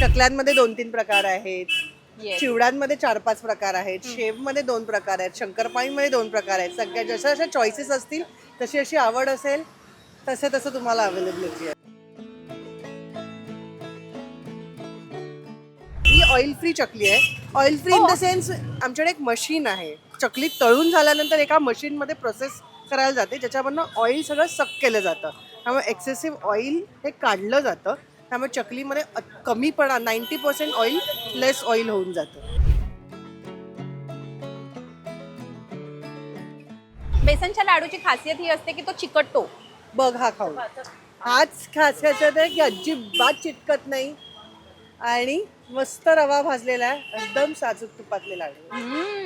चकल्यांमध्ये दोन तीन प्रकार आहेत. Yes. चिवड्यांमध्ये चार पाच प्रकार आहेत. शेवमध्ये दोन प्रकार आहेत. शंकरपाळीमध्ये दोन प्रकार आहेत. सगळ्या जशा जशा चॉईसेस असतील तशी अशी आवड असेल तसे तसं तुम्हाला अवेलेबिलिटी आहे ही ऑइल फ्री चकली आहे. Oil free in the sense आमच्याकडे एक मशीन आहे. चकली तळून झाल्यानंतर एका मशीनमध्ये प्रोसेस करायला जाते. ज्याच्यामधनं ऑइल सगळं सक केलं जातं. त्यामुळे एक्सेसिव्ह ऑइल हे काढलं जातं. त्यामुळे चकलीमध्ये कमीपणा ninety percent oil less oil होऊन जातं. बेसनच्या लाडूची खासियत ही असते की तो चिकटतो. बघ हा खाऊ हाच खासियत आहे की अजिबात चिटकत नाही. आणि मस्त रवा भाजलेला आहे. एकदम साजूक तुपातले लाडू.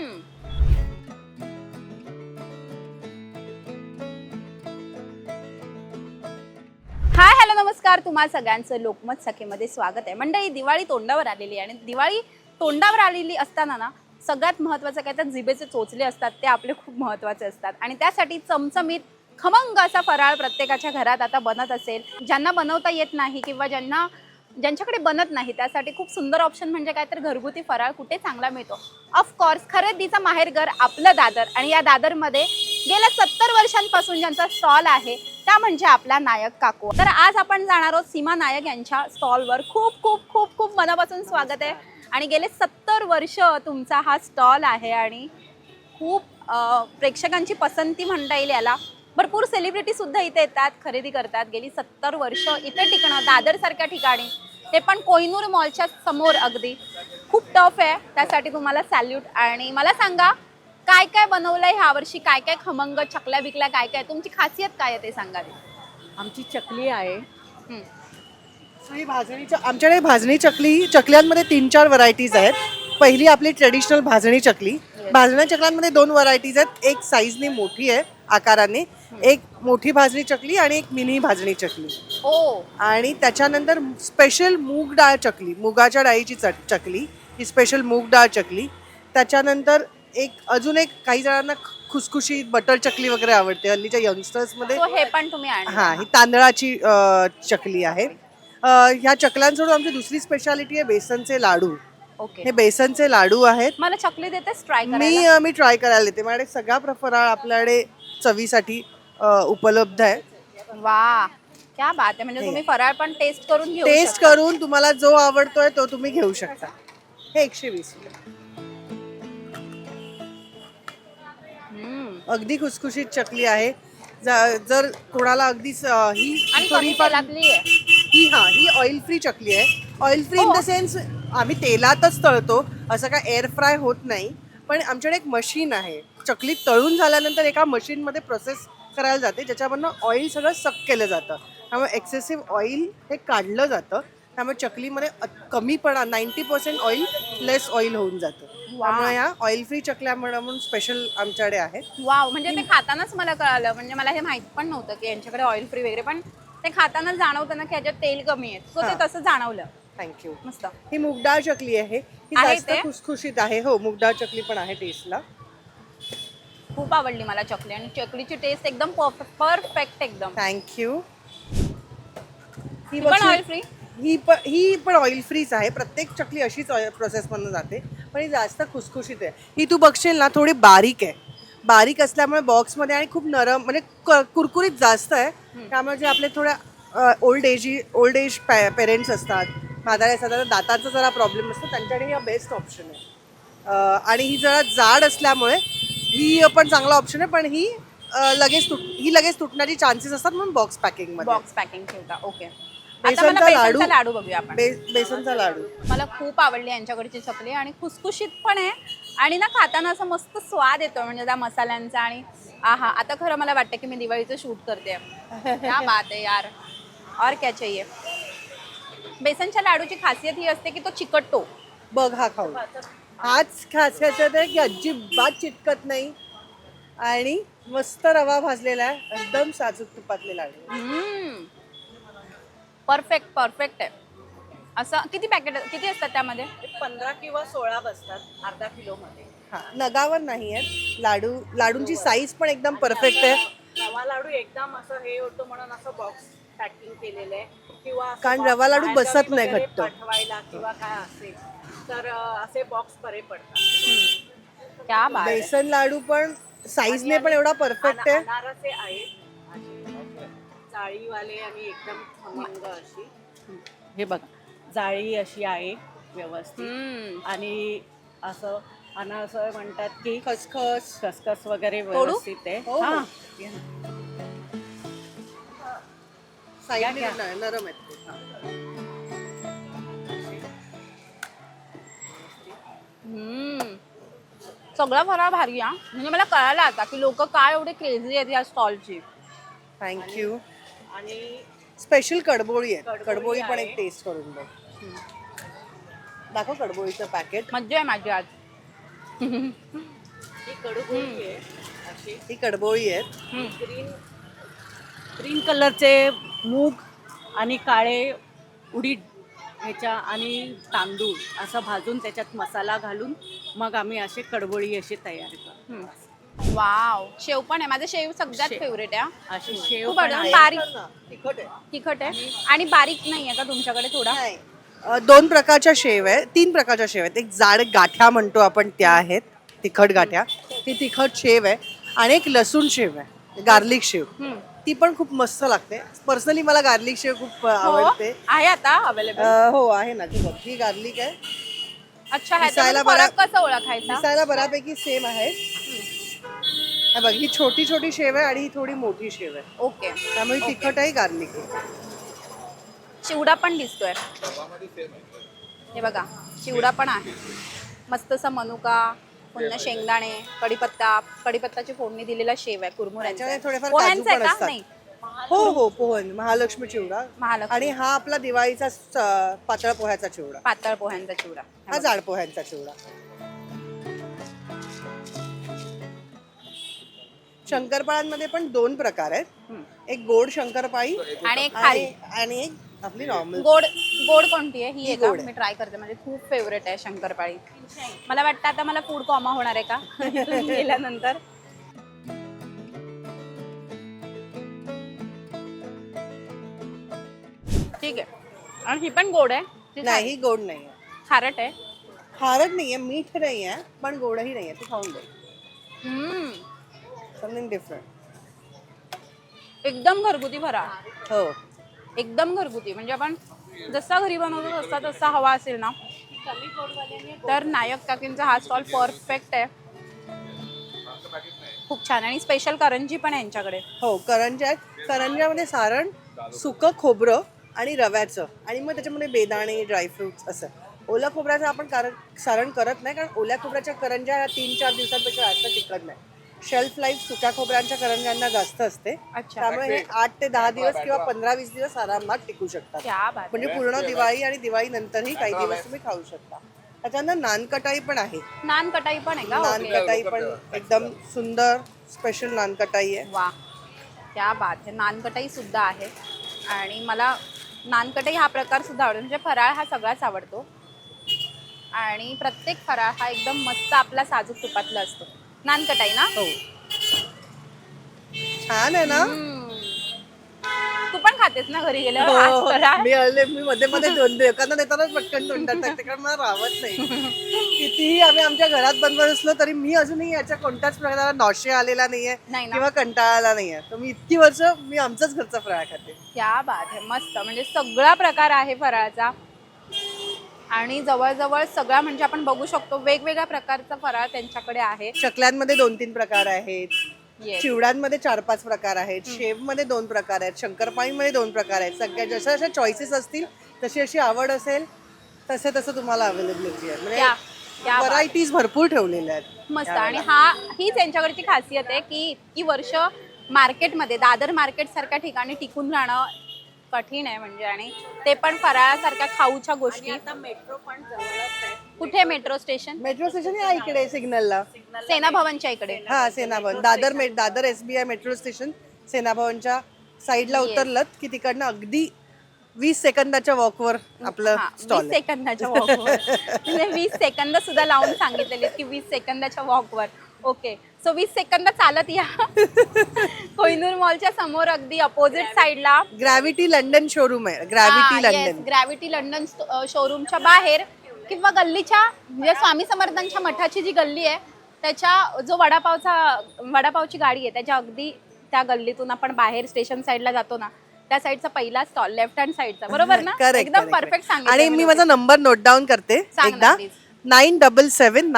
नमस्कार तुम्हा सगळ्यांचं लोकमत सखेमध्ये स्वागत आहे. मंडळी दिवाळी तोंडावर आलेली आहे आणि दिवाळी तोंडावर आलेली असताना ना सगळ्यात महत्त्वाचं काय तर जिभेचे चोचले असतात ते आपले खूप महत्त्वाचे असतात. आणि त्यासाठी चमचमीत खमंग असा फराळ प्रत्येकाच्या घरात आता बनत असेल. ज्यांना बनवता येत नाही किंवा ज्यांना ज्यांच्याकडे बनत नाही त्यासाठी खूप सुंदर ऑप्शन म्हणजे काय तर घरगुती फराळ कुठे चांगला मिळतो. ऑफकोर्स खरेदीचा माहेरघर आपलं दादर आणि या दादरमध्ये गेल्या सत्तर वर्षांपासून ज्यांचा स्टॉल आहे त्या म्हणजे आपला नायक काकू. तर आज आपण जाणार आहोत सीमा नायक यांच्या स्टॉलवर. खूप खूप खूप खूप मनापासून स्वागत आहे. आणि गेले सत्तर वर्ष तुमचा हा स्टॉल आहे आणि खूप प्रेक्षकांची पसंती म्हणता येईल याला. भरपूर सेलिब्रिटी सुद्धा इथे येतात खरेदी करतात. गेली सत्तर वर्ष इथे टिकणं दादर सारख्या ठिकाणी. ते पण कोहिनूर मॉलच्या समोर अगदी. खूप टफ आहे. त्यासाठी तुम्हाला सॅल्यूट आणि मला सांगा काय काय बनवलंय ह्या वर्षी? काय काय खमंग चकल्या बिकल्या काय काय? तुमची खासियत काय आहे ते सांगा आमची चकली आहे. हं. ही भाजणी च- आमच्याकडे भाजणी चकली चकल्यांमध्ये तीन चार व्हरायटीज आहेत. पहिली आपली ट्रेडिशनल भाजणी चकली. भाजण्या चकल्यांमध्ये दोन व्हरायटीज आहेत. एक साईजने मोठी आहे आकाराने एक मोठी भाजणी चकली आणि एक मिनी भाजणी चकली. ओ. आणि त्याच्यानंतर स्पेशल मूग डाळ चकली मुगाच्या डाळीची चट चकली ही स्पेशल मूग डाळ चकली. त्याच्यानंतर एक अजून एक काही जणांना खुसखुशीत बटर चकली वगैरे आवडते हल्लीच्या यंगस्टर्समध्ये सो हे पण तुम्ही आणलं. हा ही तांदळाची अ, चकली आहे. अ, ह्या चकल्यांसोडून आमची दुसरी स्पेशालिटी आहे बेसनचे लाडू. ओके. हे बेसनचे लाडू आहेत. मला चकली देतेस ट्राय मी करायला अ, मी ट्राय करायला येते माझ्याकडे सगळा प्र- फराळ आपल्याकडे चवीसाठी अ, उपलब्ध आहे. वा क्या बात आहे. म्हणजे तुम्ही फराळ पण टेस्ट करून घेऊ टेस्ट शकता. करून तुम्हाला जो आवडतोय तो तुम्ही घेऊ शकता. हे एकशे वीस. अगदी खुसखुशीत चकली आहे. ज- जर कोणाला अगदीच अ, ही आणि कमी थोडीफार तेलातली आहे. ही हा ही ऑइल फ्री चकली आहे. Oil free in the sense आम्ही तेलातच तळतो. असं काय एअर फ्राय होत नाही. पण आमच्याकडे एक मशीन आहे. चकली तळून झाल्यानंतर एका मशीनमध्ये प्रोसेस करायला जाते. ज्याच्यामधनं ऑइल सगळं सक केलं जातं. त्यामुळे एक्सेसिव्ह ऑइल हे काढलं जातं. त्यामुळे चकलीमध्ये कमीपणा ninety percent oil less oil होऊन जातं. त्यामुळे ह्या ऑइल फ्री चकल्या म्हणून स्पेशल आमच्याकडे आहेत. वाव म्हणजे ते खातानाच मला कळालं. म्हणजे मला हे माहीत पण नव्हतं की यांच्याकडे ऑइल फ्री वगैरे पण ते खातानाच जाणवतं ना की ह्याच्यात तेल कमी आहे. सो ते हा. तसं जाणवलं. थँक्यू मस्त. ही मुगडाळ चकली आहे. ही आहे जास्त ते? खुसखुशीत आहे. हो मुगडाळ चकली पण आहे टेस्टला खूप आवडली मला चकली आणि चकलीची टेस्ट एकदम परफेक्ट एकदम. थँक्यू ही पण बघशील- ऑइल फ्री ही पण ही पण ऑइल फ्रीच आहे. प्रत्येक चकली अशीच प्रोसेसमधून जाते. पण ही जास्त खुसखुशीत आहे. ही तू बघशील ना थोडी बारीक आहे. बारीक असल्यामुळे बॉक्समध्ये आणि खूप नरम म्हणजे क- कुरकुरीत जास्त आहे. त्यामुळे जे आपले थोड्या old age old age parents असतात म्हातारे असतात त्यांना दातांचा जरा प्रॉब्लेम असतो त्यांच्याकडे हा बेस्ट ऑप्शन आहे. अं, आणि ही जरा जाड असल्यामुळे ही पण चांगला ऑप्शन आहे पण ही अं, लगेच तुट ही लगेच तुटण्याची चान्सेस असतात म्हणून बॉक्स पॅकिंगमध्ये बॉक्स पॅकिंग ठेवता. ओके बेसनचा लाडू. लाडू बघूया आपण. बे बेसनचा लाडू. मला खूप आवडली यांच्याकडची चकली आणि खुसखुशीत पण आहे. आणि ना खाताना असं मस्त स्वाद येतो म्हणजे त्या मसाल्यांचा आणि आहा आता खरं मला वाटतं की मी दिवाळीचं शूट करते क्या बात आहे यार. और क्या चाहिए? बेसनच्या लाडूची खासियत ही असते की तो चिकटतो बघ हा खाऊ. हाच खासियत आहे की अजिबात चिटकत नाही. आणि मस्त रवा भाजलेला आहे. एकदम साजूक तुपातले लाडू. परफेक्ट परफेक्ट आहे. असं किती पॅकेट किती असतात त्यामध्ये? पंधरा किंवा सोळा बसतात अर्धा किलो मध्ये हा. नगावर नाही आहेत. लाडू लाडूंची साईज पण एकदम परफेक्ट आहे. रवा लाडू एकदम असं हे होतं म्हणून असं बॉक्स पॅकिंग केलेलं आहे. किंवा असं कारण box रवा लाडू बाहेरगावी बसत नाही वगैरे घट्ट. पाठवायला किंवा काय असेल तर अं, असे बॉक्स बरे पडतात. क्या बात आहे. बेसन लाडू पण साईजने पण एवढा परफेक्ट आहे. अनारसे आहेत. जाळीवाले आणि एकदम खमंग अशी हे बघा जाळी अशी आहे व्यवस्थित. आणि असं अनारस म्हणतात की खसखस खसखस वगैरे? व्यवस्थित आहे हो, हो. साईडने घ्या. न- नरम आहेत ते. हा. हम्म. सगळा फराळ भारी हा म्हणजे मला कळालं आता की लोक काय एवढे क्रेझी आहेत या स्टॉलची थँक्यू आणि स्पेशल कडबोळी आहे कडबोळी कडबोळी पण. एक टेस्ट करून बघ. दाखव कडबोळीचं पॅकेट मज्जा आहे माझी आज. ही कडुगोळी आहे. अशी. ही कडबोळी आहेत. ग्रीन ग्रीन कलरचे मूग आणि काळे उडीद ह्याच्या आणि तांदूळ असं भाजून त्याच्यात मसाला घालून मग आम्ही असे कडबोळी अशी तयार करतो. वाव. शेव पण आहे. माझं शेव सगळ्यात शेव. फेवरेट आहे अशी शेव खूप पण आवडतं. आहे. बारीक. तिखट आहे. तिखट आहे. आणि बारीक नाही आहे का तुमच्याकडे थोडा? नाही. अ, दोन प्रकारच्या शेव आहे तीन प्रकारच्या शेव आहेत. एक जाड गाठ्या म्हणतो आपण त्या आहेत. तिखट गाठ्या. ती तिखट शेव आहे. आणि एक लसूण शेव आहे. गार्लिक शेव. हम्म. ती पण खूप मस्त लागते. पर्सनली मला गार्लिक शेव खूप अ, हो. आवडते. आहे आता अवेलेबल हो आहे ना. ती बघ. ही गार्लिक आहे. अच्छा दिसायला बरा- फरक कसा ओळखायचा? दिसायला बऱ्यापैकी सेम आहे. हे बघ ही छोटी छोटी शेव आहे आणि ही थोडी मोठी शेव आहे. ओके. त्यामुळे तिखट आहे गार्लिक आहे. चिवडा पण दिसतोय. हे बघा चिवडा पण आहे. मस्तसा मनुका पुन्हा शेंगदाणे कढीपत्ता कढीपत्ताची फोडणी दिलेला शेव आहे कुरमुऱ्यांचा. त्याच्यामध्ये थोडेफार पोह्यांचा काजू आहे पण का? असतात. नाही. हो हो पोहन महालक्ष्मी चिवडा. महालक्ष्मी. आणि हा आपला दिवाळीचा स- पातळ पोह्याचा चिवडा. पातळ पोह्यांचा चिवडा. हे हा. जाड पोह्यांचा चिवडा. शंकरपाळ्यांमध्ये पण दोन प्रकार आहेत. एक गोड शंकरपाळी आणि एक खारी. आणि आणि एक आपली नॉर्मल गोड गोड कोणती आहे? ही ही आहे का गोड आहे. मी ट्राय करते. म्हणजे खूप फेवरेट आहे शंकरपाळी. मला वाटतं आता मला फूड कॉमा होणार आहे का? इथून गेल्यानंतर. ठीक आहे. आणि ही पण गोड आहे? ती नाही ही गोड नाही आहे. खारट आहे? खारट नाहीये मीठ नाही आहे पण गोडही नाही आहे. तू खाऊन दे. हम्म. समथिंग डिफरंट एकदम घरगुती फराळ हो. एकदम घरगुती. म्हणजे आपण जसा घरी बनवतो तसा तसा हवा असेल ना. तर नायक काकींचा हा स्टॉल परफेक्ट आहे. खूप छान. आणि स्पेशल करंजी पण आहे यांच्याकडे. हो करंजा आहेत. करंजामध्ये सारण सुकं खोबरं आणि रव्याचं. आणि मग त्याच्यामध्ये बेदाणे ड्रायफ्रुट्स असं. ओल्या खोबऱ्याचं आपण कारण सारण करत नाही कारण ओल्या खोबऱ्याच्या करंजा ह्या तीन चार दिवसांपेक्षा जास्त टिकत नाही. शेल्फ लाईफ सुक्या खोबऱ्यांच्या करंजांना जास्त असते. अच्छा. त्यामुळे हे आठ ते दहा दिवस किंवा पंधरा वीस दिवस आरामात टिकू शकतात. क्या बात म्हणजे पूर्ण दिवाळी आणि दिवाळी नंतरही काही दिवस तुम्ही खाऊ शकता. त्याच्यानंतर नानकटाई पण आहे. नान कटाई पण आहे का? ओके. नानकटाई पण एकदम सुंदर स्पेशल नानकटाई आहे. वा. क्या बात आहे. नानकटाई सुद्धा आहे. आणि मला नानकटाई हा प्रकार सुद्धा आवडतो. म्हणजे फराळ हा सगळाच आवडतो. आणि प्रत्येक फराळ हा एकदम मस्त आपला साजूक तुपातला असतो. नानकटाई ना? हो. छान आहे ना? हम्म. तू पण खातेस ना घरी गेल्यावर? हाच हो, फराळ मी अळले मी मध्ये मध्ये दोन एखादा देतानाच पटकन तोंडात टाकते कारण मला राहत नाही. कितीही आम्ही आमच्या घरात बनवत असलो तरी मी अजूनही याच्या कोणत्याच प्रकाराला नॉशे आलेला नाहीये नाही ना. किंवा कंटाळा आला नाहीये. तर मी इतकी वर्ष मी आमचाच घरचा फराळ खाते. क्या बात आहे. मस्त. म्हणजे सगळा प्रकार आहे फराळाचा. आणि जवळजवळ सगळा म्हणजे आपण बघू शकतो वेगवेगळ्या प्रकारचा फराळ त्यांच्याकडे आहे. चकल्यांमध्ये दोन तीन प्रकार आहेत. Yes. चिवड्यांमध्ये चार पाच प्रकार आहेत. शेवमध्ये दोन प्रकार आहेत. शंकरपाळीमध्ये दोन प्रकार आहेत. सगळ्या जशा जशा चॉईसेस असतील तशी अशी आवड असेल तसे तसं तुम्हाला अवेलेबिलिटी आहे म्हणजे बात. व्हरायटीज भरपूर ठेवलेल्या आहेत. मस्त. आणि हा ही त्यांच्याकडची खासियत आहे की इतकी वर्ष मार्केटमध्ये दादर मार्केट सारख्या ठिकाणी टिकून राहणं कठीण आहे म्हणजे आणि ते पण फराळासारख्या खाऊच्या गोष्टी. आता मेट्रो पण जवळच आहे. कुठे मेट्रो स्टेशन मेट्रो स्टेशन आहे इकडे सिग्नलला. सेना भवनच्या इकडे. हा सेनाभवन. दादर मे Dadar S B I metro station सेनाभवनच्या साईडला उतरलत की तिकडनं अगदी वीस सेकंदाच्या वॉकवर आपलं हा, स्टॉल वीस सेकंदाच्या वॉकवर म्हणजे वीस सेकंद सुद्धा लावून सांगितलेले की वीस सेकंदाच्या वॉकवर ओके. सो वीस सेकंद चालत या. कोहिनूर मॉलच्या समोर अगदी अपोजिट साईडला ग्रॅव्हिटी लंडन शोरूम आहे. ग्रॅव्हिटी लंडन ग्रॅव्हिटी लंडन शोरूमच्या बाहेर किंवा गल्लीच्या म्हणजे स्वामी समर्थांच्या मठाची जी गल्ली आहे त्याच्या जो वडापावचा वडापावची गाडी आहे त्याच्या अगदी त्या गल्लीतून आपण बाहेर स्टेशन साईडला जातो ना त्या साईडचा पहिला स्टॉल लेफ्ट हँड साईडचा बरोबर ना? एकदम परफेक्ट. सांगितलं आणि मी माझा नंबर नोट डाऊन करते सांग एकदा. Nine double seven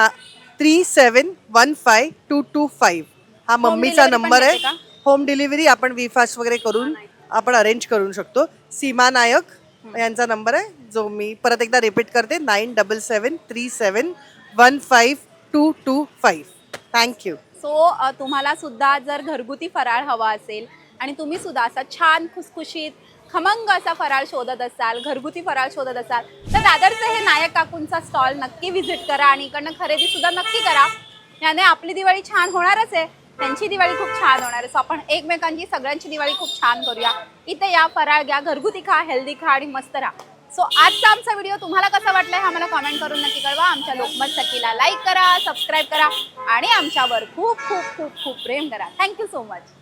three seven one five two two five हा मम्मीचा delivery पण नंबर आहे? होम डिलिव्हरी आपण वी फास्ट वगैरे करून आपण अरेंज करू शकतो. सीमा नायक यांचा नंबर आहे जो मी परत एकदा रिपीट करते nine double seven three seven one five two two five thank you so तुम्हाला सुद्धा जर घरगुती फराळ हवा असेल आणि तुम्ही सुद्धा असा छान खुसखुशीत खमंग असा फराळ शोधत असाल घरगुती फराळ शोधत असाल तर दादरचं हे नायक काकूंचा स्टॉल नक्की व्हिजिट करा आणि इकडनं खरेदी सुद्धा नक्की करा. याने आपली दिवाळी छान होणारच आहे. त्यांची दिवाळी खूप छान होणार आहे. सो आपण एकमेकांची सगळ्यांची दिवाळी खूप छान करूया. इथे या फराळ घ्या घरगुती खा हेल्दी खा आणि मस्त राहा. सो आजचा आमचा व्हिडिओ तुम्हाला कसा वाटलाय हा मला कमेंट करून नक्की कळवा. आमच्या लोकमत सखीला लाईक करा सबस्क्राईब करा आणि आमच्यावर खूप खूप खूप खूप प्रेम करा. Thank you so much